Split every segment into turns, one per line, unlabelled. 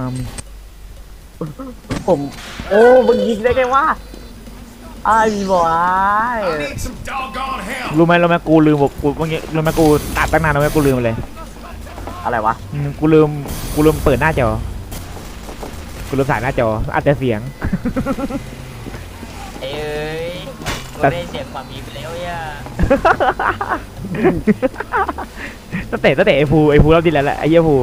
มามี
ผม โอ้มึงยิงได้ไงวะไอ้มีบอย
I need some doggone help.
รู้ไหมรู้ไหมกูลืมบอกกูเมื่อกี้รู้ไหมกูตัดตั้งนานแล้วไหมกูลืมไปเลย
อะไรวะ
อืมกูลืมกูลืมเปิดหน้าจอกูลืมถ่ายหน้าจออัดแต่เสียง
เอ้ย
แต่
กูได้เสียงความมีไปแล้วย่า
ตั้งแต่ตั้งแต่ไอ้ภูไอ้ภูรอบที่แล้วแหละไอ้เหี้ยภู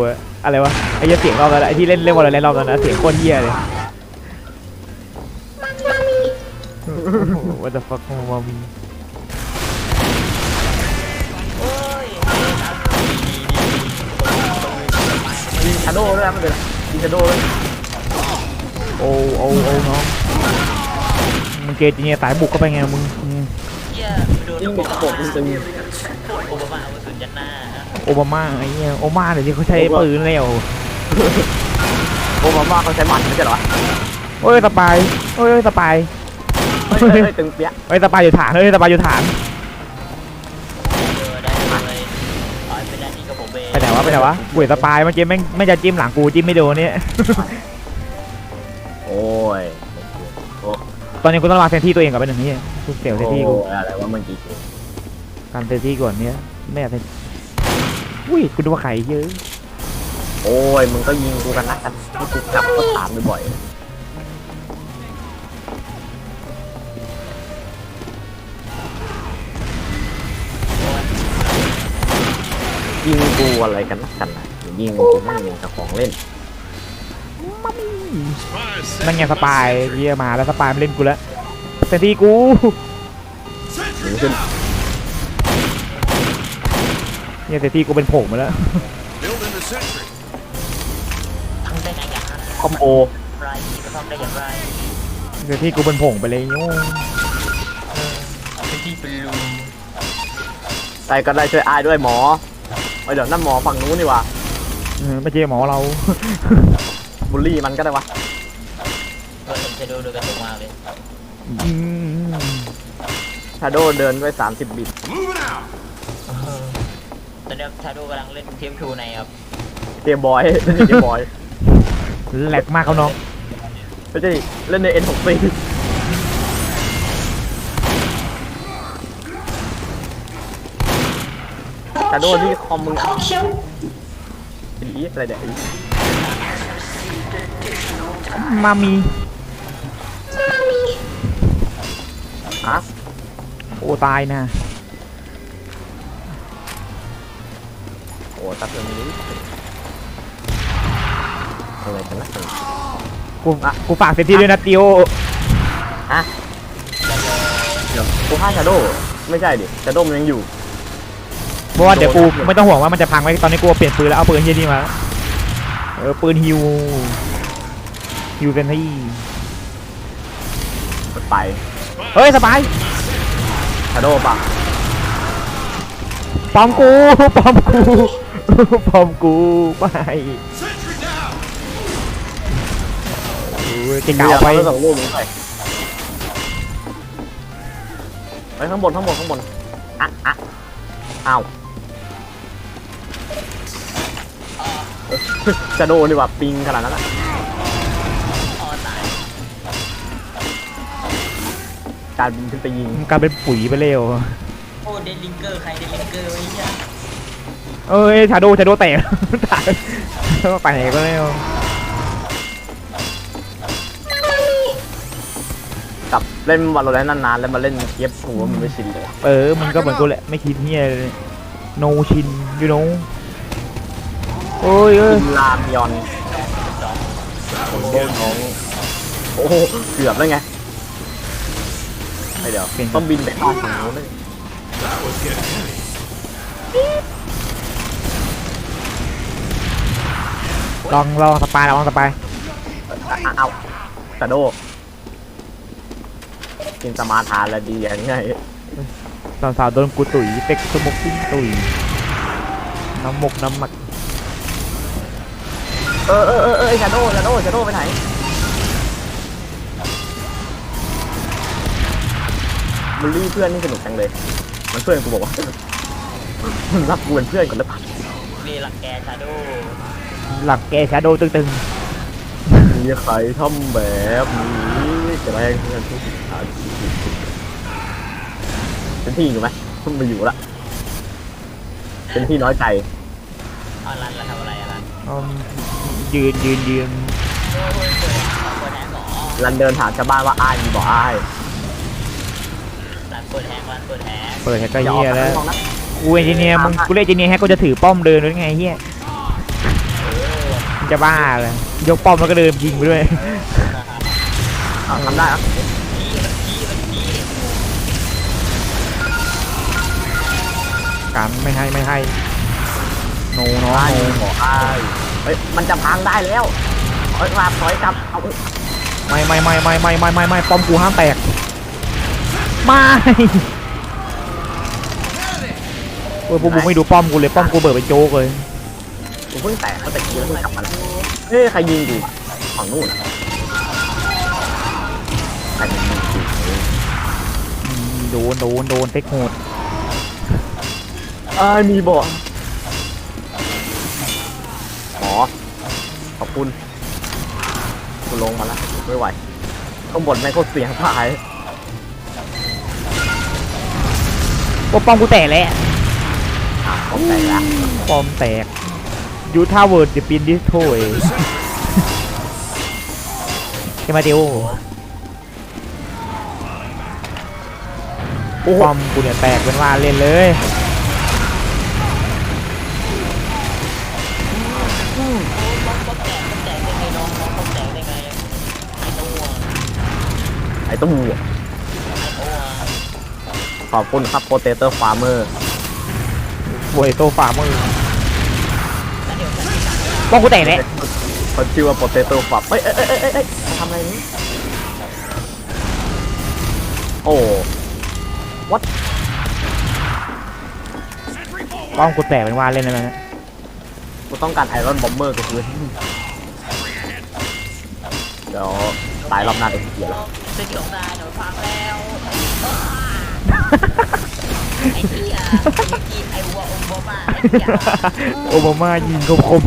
อะไรวะไอ้เหี้ยเสียงรอบแล้วแหละไอ้ที่เล่นเล่นวอลเลย์รอบแล้วนะเสียงโคตรเหี้ยเลย What the fuck มามี
โอ้ย
ยิงชาโดว์ด้วยนะมันเป็นยิงชาโดว์ด้วย
โอ้โอ้โอ้น้องมึงเกจีเนี่ยสายบุกเข้าไปไงมึงอืม
เหี้ยโดน
ยิงหมดกบมึงจะมี
โอบามาเอากระสุนยัดหน้า
โอบามาไอ้เหี้ยโอมาเดี๋ยวนี้เขาใช้ปืนแล้ว
โอ้มาว่าเขาใช้หมัดไม่ใช่เหรอ
โอ้ยสปายโอ้ยสปาย
เฮ้ยเฮ้ยเฮ้ยตึงเปี้ยะ
เฮ้ยสปายอยู่ฐานเฮ้ยสปายอยู่ฐาน
เออได้เลยอ๋อเป็นหน้าที่กับผมเอง
ไปไหนวะไปไหนวะกูเห็นสปายเมื่อกี้แม่งไม่จะจิ้มหลังกูจิ้มไม่โดนเนี่ย
โอ้ยโอ้
ตอนนี้กูต้องมาเซนที่ตัวเองก่อนไปหนึ่งนี่กูเสียวเซนที่กู
โอ้ยอะไรวะเมื่อกี้
การเซนที่ก่อนเนี่ยไม่อยากเซนอุ้ยกูดูว่าไข่เยอะ
โอ้ยมึงก็ยิงกูกันนักกันให้กูกลับก็ถามบ่อยๆยิงกูอะไรกันนักกันนะยิงกูไม่มีกับของเล่น
Spy
นั่นไง
set
สปายเยี่ยมาแล้วสปายมาเล่นกูแล้วเซนที่กู
ยิงขึ้น
เนี่ยเซนที่กูเป็นผงมาแล้ว
Building the sentry.
ทำได้ไงกัน
คอมโบ
ไรจะทำได้อย่างไร
เซนที่กูเป็นผงไปเลยโย่
เอาไปที่เป็นรู
ใส่ก็ได้ช่วยอายด้วยหมอเอ้ยเดี๋ยวนั่นหมอฝั่งนู้นนี่หว่า
เออไม่ใช่หมอเรา
บูลลี่มันก็ได้วะ
เออเห็นจะดูดูกันตรงมากเลย
อืม
ชาโดเดินด้วย 30 บิต
Moving out.
เออตอนนี้ชาโดกำลังเล่นเทมทูในครับ
เกมบอยเล่นในเกมบอย
แหลกมากเขาน้อง
ไม่ใช่เล่นใน N64 ชาโดที่คอมมึงเป็นอีอะไรเนี่ยอี
มามี
ฮะ
โอ้ตายนะ
โอ้ตัดเรื่องนี้อะไรกันนะ
กูกูฝากเซนที่ด้วยนะติโอ
ฮะเดี๋ยวกูฆ่าชาโดไม่ใช่ดิชาโดมันยังอยู่
เพราะว่าเดี๋ยวกูไม่ต้องห่วงว่ามันจะพังไหมตอนนี้กูเปลี่ยนปืนแล้วเอาปืนเฮียนี่มาเออปืนฮิวฮิวเซนที่
ไป
เฮ้ยสบาย
ชาโดปะ
ปอมกูปอมกู ปอมกูไป
Sentry down.
โอ้ยเก่งเก่าไป
แล้วส่งรูปมึงไปไปข้างบนข้างบนข้างบนอะอะอ้าวชาโดนี่ว่าปิงขนาดนั้นอะ
อ๋อตาย
การบินขึ้นไปยิง
กลายเป็นปุ๋ยไปเร็ว
โอ้เดนลิงเกอร์ใครเดนลิงเกอร์ไว้เนี่ย
เอ้ยชาโดชาโดแตกตายไปไหนก็เร็ว
กับเล่นวอลเลนนานๆแล้วมาเล่นเทียบหัวมันไม่ชินเลย
เออมันก็เหมือนกูแหละไม่คิดเฮียเลยโนชินยูโนโอ้ยเอ้ย
กินลามยอนโอ้โหน้องโอ้โหเกือบแล้วไงไอเดี๋ยวต้องบินไปข้ามฝั่งนู้นเลย
ลองลองสปายลองสปาย
อะเอาชาโดกินสมาทานแล้วดีอย่างไง
สาวสาวๆโดนกูตุ๋ยเต็กสมกกิ้งตุ๋ยน้ำหมกน้ำหมัก
เออเออเออเออชาโดชาโดชาโดไปไหนบูลลี่เพื่อนนี่สนุกจังเลย มันเพื่อนกูบอกว่า มันรับกูเป็นเพื่อนก่อนหรือเปล่า
มีหลักแกชาโด
หลักแกชาโดตึง
ใครทำแบบนี้จะแรงเพื่อนทุกทางเป็นที่อยู่ไหมต้องไปอยู่ละ เป็นที่น้อยใจ
เอารันเราทำอะไรอะรัน
อืมยืนยืนยืน
โอ้ยเปิดเปิดแฮงก์เหรอ
รันเดินถามชาวบ้านว่าอ้ายมีบอกอ้าย
รันเปิดแฮงก์รันเปิดแฮงก์
เปิดแฮกก็
อย่าออก
เฮีย
ไป
แล้ว
ข้างนอกนะ
กูเอนจิเนียร์มึงกูเล่นเอนจิเนียร์แฮกกูจะถือป้อมเดินด้วยไงเฮียมึง จะบ้าเลย ยกป้อมแล้วก็เดินยิงไปด้วย
อะทำได้ครับ
การไม่ให้ไม่ให้ โนน้อง
อ้าย
โน
มีบอกอ้ายเฮ้ยมันจะพังได้แล้วถอยกลับถอยกลับเอา
ไม่ไม่ไม่ไม่ไม่ไม่ไม่ไม่ป้อมกูห้ามแตกไม่เออพวกมึงไม่ดูป้อมกูเลยป้อมกูเบิดเป็นโจ๊กเลย
กูเพิ่งแตกเขาแต่กี้แล้วเพิ่งกลับมาแล้วเฮ้ยใครยิงกูฝั่งนู้นอะใครยิงกู
อืมโดนโดนโดนเทคโหด
อ้ายมีบอกอ๋อขอบคุณกูลงมาแล้วไม่ไหวข้างบนแม่งก็เสียงพาย
โอ้ป้อมกูแตกแล้ว
อะผมแตกละ
ป้อมแตก you tower the pin this toy เกมาเดียว
ค
วามกูเนี่ยแตกเป็นว่าเล่นเลย
ไอ้ตู้
ขอบคุณครับโปรเตเตอร์ฟาร์เมอร์
โปเตโต้ฟา
ร์เมอร์ จะสั่ง
ป้อมกูแตกแล้ว
เขาชื่อว่าโปเตเตอร์ฟาร์เอ้ยเอ้ยเอ้ยเอ้ยเอ้ยมาทำอะไรนี่โอ้
ป้อมกูแตกเป็นว่าเล่นแล้วนะ
กูต้องการไอรอนบอมเบอร์กูคือเดี๋ยวตายรอบหน้าจะเสียแล้ว
สกิลตายโดนพังแล้ว
โอบามายิงคมคม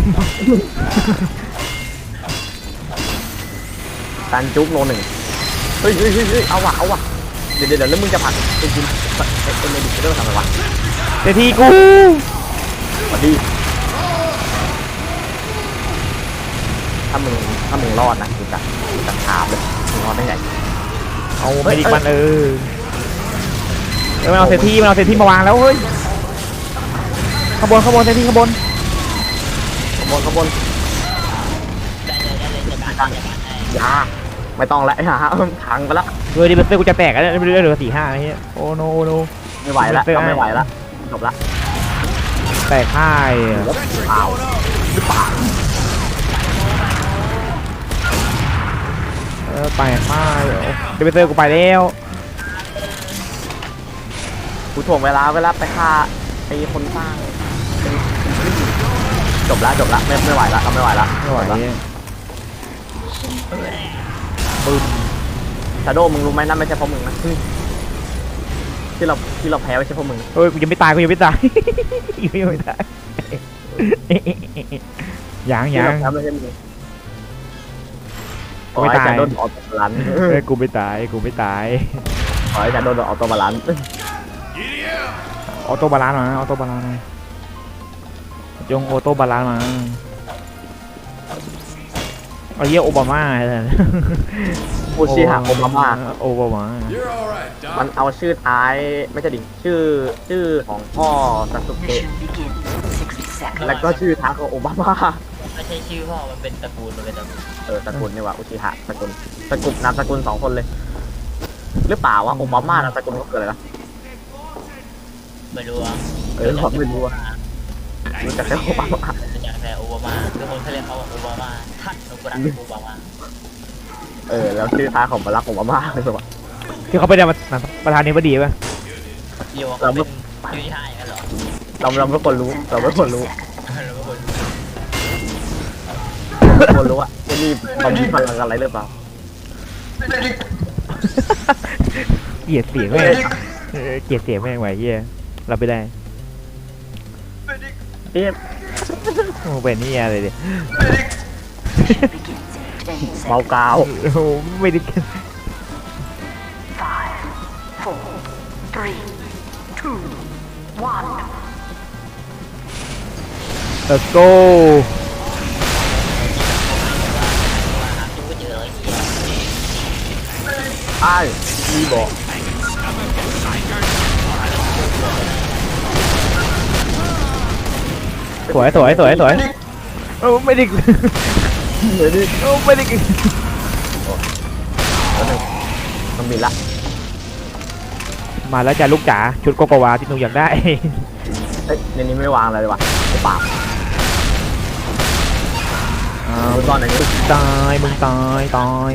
การจุ๊บโลหนึ่งเฮ้ยเฮ้ยเฮ้ยเฮ้ยเอาว่ะเอาว่ะเดี๋ยวเดี๋ยวเดี๋ยวแล้วมึงจะผลักไอ้คุณไอ้ไอ้เมดิคเตอร์ทำไมวะ
ๆแต่ทีกู
สวัสดีถ้ามึงถ้ามึงรอดนะกูจะกูจะถามเลยมึงรอดได้ไง
เอาเมดิกมันเออเออ มันเอาเซทีมันเอาเซทีมาวางแล้วเฮ้ยขางบวนขางบวนเซทีขางบน
ขบวนขบวน
ได้เลยได้เลยจัดการจัดการไอ้
ยาไม่ต้องแล้วไอ้ห่าพังไปแล้ว
เฮ้ยดิเบสเตอร์กูจะแตกแล้วไม่ได้เหลือสี่ห้าไอ้เหี้ยโอ้โนโน
ไม่ไหวแล้วก็ไม่ไหวแล้วจบละ
แตกค่าย
เปล่าหรือเปล่า
เออแตกค่ายดิเบสเตอร์กูไปแล้ว
กูถ่วงเวลาเวลาไปฆ่าไอ้คนสร้างเป็นจบละจบละไม่ไม่ไหวละก็ไม่ไหวละ
ไม่ไหว
ละ
ปึ้ม
ชาโดมึงรู้ไหมนั่นไม่ใช่เพราะมึงนะที่เราที่เราแพ้ไม่ใช่เพราะมึง
เฮ้ยกูยังไม่ตายกูยังไม่ตายยังไม่ตายยัง
ที่
ยัง
เราแพ้ไม่ใช่มึงขอ
ไม่
ให้
ตาย
ชาโดนออกตัวบาลานซ์
เฮ้ยกูไม่ตายกูไม่ตาย
ขอให้ชาโดนออกตัวบาลานซ์
Giddy up!
ออโต้บาลานซ์มาออโต้บาลานซ์มาจงออโต้บาลานซ์มาเอาเยี่ยโอบามาไอ้สัส
กูชื่อหาโอบามา
โอบามา
You're all right, Doc.
มันเอาชื่อท้ายไม่ใช่ดิชื่อชื่อของพ่อซาสุเกะ
Mission begins in 60 seconds.
แล้วก็ชื่อท้ายของโอบามา
ไม่ใช่ชื่อพ่อ มันเป็นตระกูลมันเป็นตระกูล
เออสกุลนี่ว่าอุชิหะสกุลสกุลนามสกุลสองคนเลย หรือเปล่าวะโอบามานามสกุลเขาเกิดอะไรนะ
ไม่รู้อะ
เออผมไม่รู้อะรู้จักแค่โอบามา
รู้จักแต่โอบามาคือคนเขาเรียกเขาว่าโอบามาท่านโอบามาโอบามา
เออแล้วชื่อท้ายของบารักโอบามาเลยว่ะ
ที่เขาไปได้มาประธานนี้พอดีป่ะ
เดียวเขาเป็นยูนิทายกันเหรอ
เราเราไม่ควรรู้เราไม่ควรรู้
เราไม่ควร
ไม่ควรรู้อะไอ้นี่มันมีพลังอะไรหรือเปล่า
เกลียดเสียงแม่งเออเกลียดเสียงแม่งไหวเยี่ย รับไม่ได้
เอ๊ะ
โอ้เป็นนี่อะไรดิ
Mission begins in 10
เมา
seconds.
กาว
โอ้โหไม่ได้
Five, four, three, two, one.
let's go
จูก็เจอเลยเฮีย
อ้ายมีบอก
สวยสวยสวยสวยโอ้ไม่ได้
เดี๋ยวดิ
โอ้ไม่ได้
มันบินละ
มาแล้วจ้ะลูกจ๋าชุดโกโกวาที่หนูอยากได้
เอ้ยในนี้ไม่วางอะไรเลยวะหรือเปล่า
อ้าว
ดูตอนไหนนี่
ตายมึงตายตาย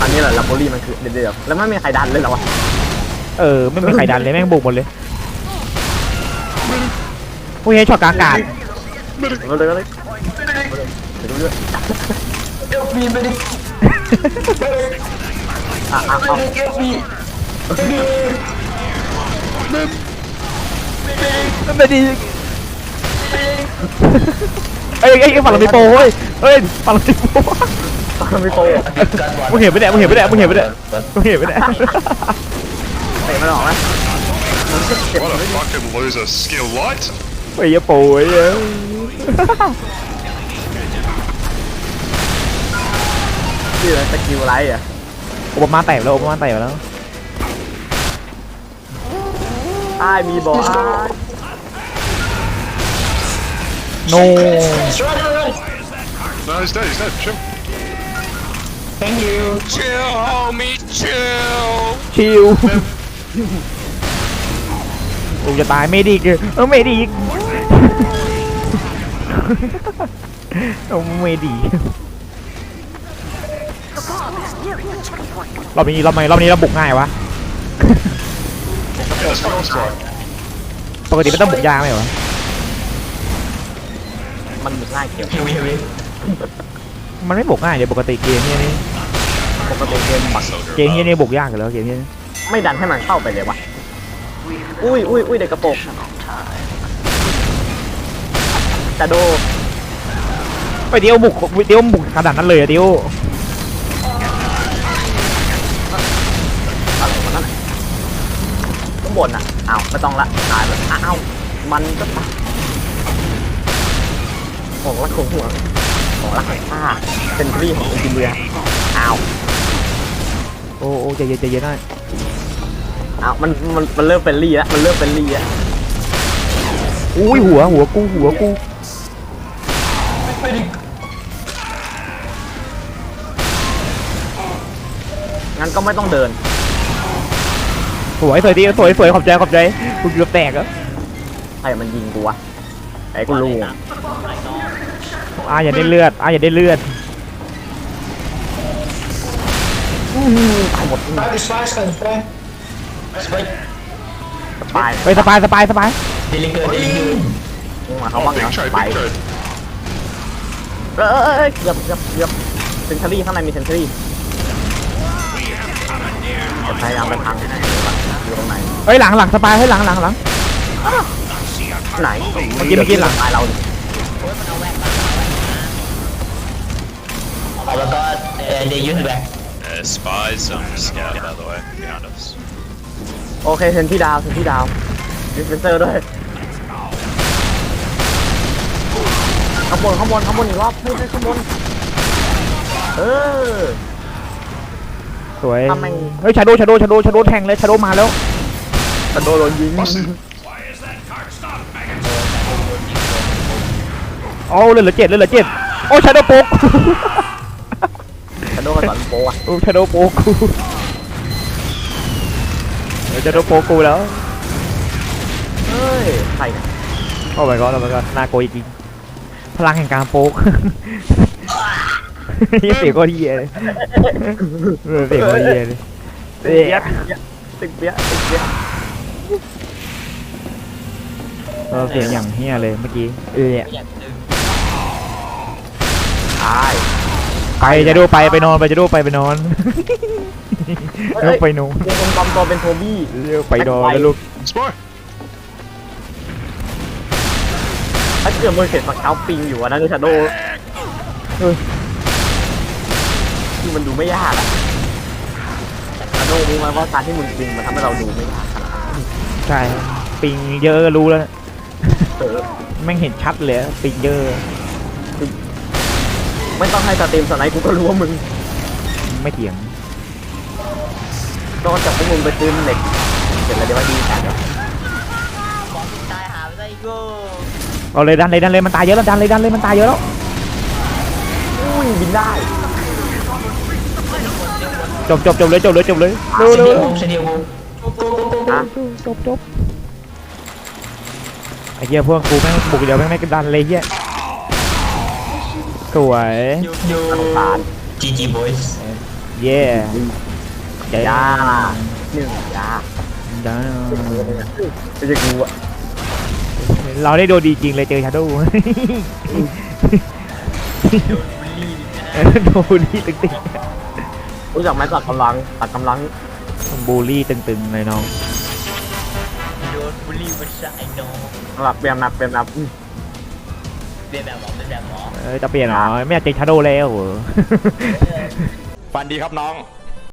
อันนี้แหละลัมโบรี่มันคือเดี๋ยวๆแล้วไม่มีใครดันเลยเหรอวะ
เออไม่มีใครดันเลยแม่งบุกหมดเลย พวกนี้ช็อตกลางอากาศ
มาเลยมาเลยเดี๋ยวดูด้วยอะอะเอา
ไม่ดีเอ้ยเอ้ยฝั่งเรามีโปรเฮ้ยเฮ้ยฝั่งเรามีโปร
ไม่โตอะ
มึงเห็นไปเนี่ยมึงเห็นไปเนี่ยมึงเห็นไปเนี่ยมึงเห็นไปเนี่ย
เตะมันออกไหม
What a fucking loser. Skill light?
ไอ้เหี้ยโปรไอ้เหี้ย
ชื่ออะไรสกิลไรอะ
โอบามาแตกแล้วโอบามาแตกแล้ว
อ้ายมีบอกอ้าย
โน
No, he's dead, he's dead. Chill.
Chill, homie, chill.
ชิวโอ้จะตายไม่ดีกเออไม่ดีก โอ้ไม่ดี
The bomb is nearing the checkpoint.
รอบนี้รอบนี้รอบนี้เราบุกง่ายวะ
Yeah, let's go, let's go.
ปกติไม่ต้องบุกยากไหมวะ
มันบุกง่ายเกี่ยว
มันไม่บุกง่ายเลยปกติเกมเนี้ยนี่
ปกติเกมบัก
เกมเนี้ยนี่บุกยากอยู่แล้วเกมเนี้ย
ไม่ดันให้มันเข้าไปเลยวะอุ้ยอุ้ยอุ้ยเด็กกระโปรง จะโด
ไปเดียวบุกเดียวบุกขนาดนั้นเลยอะเดียว
อะไรวะนั่นน่ะข้างบนอะอ้าวไม่ต้องละตายแล้วอ้าวมันก็ตายของรักของห่วงของรักของข้าเซนทรีของอินเดียอ้าว
โอ้โอ้ใจเย็นใจเย็นหน่อย
อ้าวมันมันมันเริ่มเป็นรี่แล้วมันเริ่มเป็นรี่แล้ว
อุ้ยหัวหัวกูหัวกู
งั้นก็ไม่ต้องเดิน
สวยสวยดีสวยสวยขอบใจขอบใจกูเกือบแตกอะ
ใครมันยิงกูวะไอ้กูรู้
อาอย่าได้เลือดอาอย่าได้เลือด
ตายหมดสบาย
ไปสบายสบายสบาย
มึงมาเขาบ้างเหร
Big
อ
trade,
ไป
big trade.
เออเออ เออเกือบเกือบเกือบเซนทรีข้างในมีเซนทรีจะพยายามไปทางไหนอยู่ตรงไหน
เฮ้ยหลังหลังสบายให้ยหลังหลังหลัง
ไหน
เมื่อกี้เมื่อกี้หลัง
ตายเราดิ
แล้วก็เดยุสแบ็ค
Uh, spies on scout, by the way, behind us.
โอเคเซนที่ดาวเซนที่ดาวดิสเพนเซอร์ด้วย ข้างบนข้างบนข้างบนอีกรอบพูดให้ข้างบน เออ
สวย
ทำไม
เฮ้ยชาโดชาโดชาโดชาโดแทงเลยชาโดมาแล้ว
กระโดดโดนยิง
Busted.
โอ้เหลือเหลือเจ็ดเหลือเหลือเจ็ดโอ้ชาโดโป๊ก
กระโดดกระสอนโปอะ
โอ้ชาโดโป๊กกูเดี๋ยวชาโดโป๊กกูแล้ว
เฮ้ยใครเนี่ย
โอ้ my god โอ้ my god น่ากลัวจริง พลังแห่งการโป๊กยังเสียงก็เฮียเลยเออเสียงก็เฮียเลย
ติดเบี้ยติดเบี้ยติดเบี้ย
เออเสียงอย่างเฮียเลยเมื่อกี้เออ
อยากดึง
ตาย
ไปจะดูไปไปนอนไปจะดูไปไปนอน
เฮ้ย
เออไปนอน
มีคนปลอมตัวเป็นโทบี้
เออไปนอนแล้วลูก
ถ้าเกิดมึงเห็นฝักเท้าปิงอยู่อะนั่นคือชาโดคือมันดูไม่ยากอะแต่โน้รู้ไหมว่าการที่มึงปิงมันทำให้เราดูไม่ยากขนาดนั้น
ใช่ปิงเยอะก็รู้แล้วนะ
เออ
แม่งเห็นชัดเลยอะปิงเยอะ
ไม่ต้องให้สตรีมสไนป์กูก็รู้ว่ามึง
ไม่เถียง
นอกจากพวกมึงไปซื้อเหล็กเสร็จแล้วเดี๋ยวมาดีกันเดี๋ยว
หมอสุดตายหาไม่ได้อีกโก้
เอาเลยดันเลยดันเลยมันตายเยอะแล้วดันเลยดันเลยมันตายเยอะแล้ว
อุ้ยบินได้
จบจบจบเลยจบเลยจบเลยเร็วเร็วเร็ว
เสนียวง
นะ
จบจบไอ้เหี้ยพวกกูแม่งบุกเดียวแม่งไม่ดันเลยเหี้ยสวย
ยูยู
สงสาร
จีจีบอยส์
เย่ใจ
ยาหนึ่งยา
ดา
ไม่ใช่กูอะ
เราได้โดนดีจริงเลยเจอชาโดว์โดนบูลลี่ตึง
รู้จักไหมตัดกำลังตัดกำลัง
ๆบูลลี่ตึงๆเลยน้อง
โดนบุลีมันใช่น้อง
หลับเปลี่ยนนับเปลี่ยนนับอืม
เรียนแบบหมอเป็นแบบหมอ
เออจะเปลี่ยนเหรอไม่อยากเจอชาโดว์แล้วเหรอ
ฟันดีครับน้อง
เ